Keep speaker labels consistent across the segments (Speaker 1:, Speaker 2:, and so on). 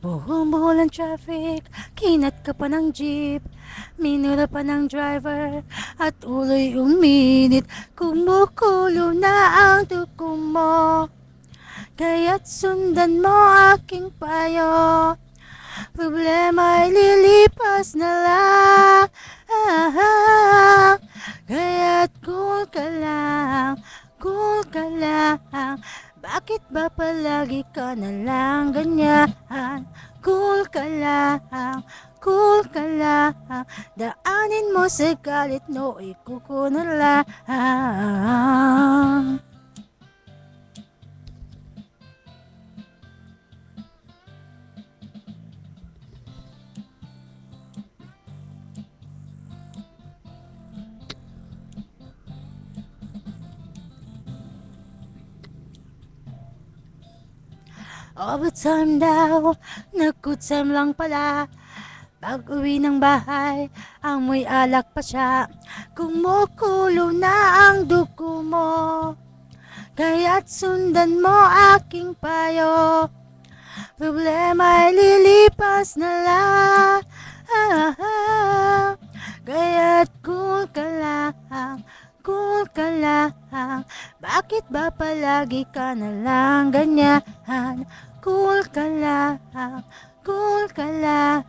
Speaker 1: Buhumuhol ang traffic, kinat ka pa ng jeep, minura pa ng driver, at uloy uminit, kumukulo na ang dugo mo. Kaya't sundan mo aking payo, problema ay lilipas na lang. Lang, cool ka lang. Bakit ba palagi ka na lang ganyan? Cool ka lang, cool ka lang. Daanin mo sa galit, no, ikuko lang Overtime daw, nag-good lang pala. Pag uwi ng bahay, amoy alak pa siya. Kumukulo na ang dugo mo Kaya't sundan mo aking payo. Problema ay lilipas na lang. Kaya't cool ka lang, cool ka lang Bakit ba palagi ka na lang ganyan? Cool ka lang, cool ka lang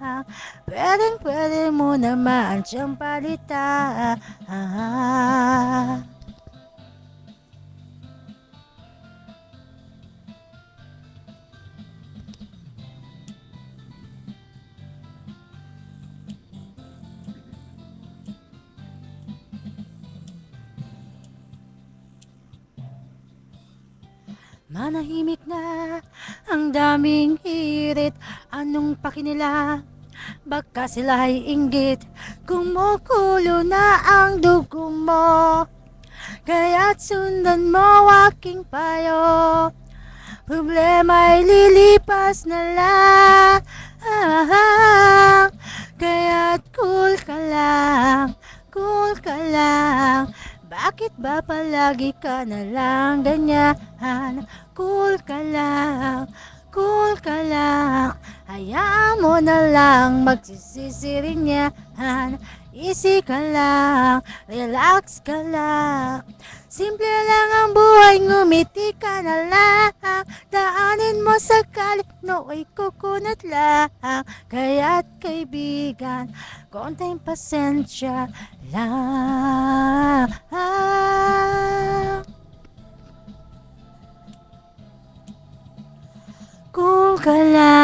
Speaker 1: Pwedeng pwede mo naman siyang palitan Manahimik na ang daming hirit. Anong pakinila? Baka sila ay inggit. Kumukulo na ang dugo mo. Kaya't sundan mo aking payo. Problema ay lilipas na lang Bakit ba palagi ka na lang ganyan? Cool ka lang, cool ka lang. Hayaan mo na lang magsisisi rin yan. Easy ka lang, relax ka lang. Simple lang ang buhay, ngumiti ka na lang. Daanin mo sa galit, nooy kukunat lang. Kaya't kaibigan, konting pasensya lang ka lang.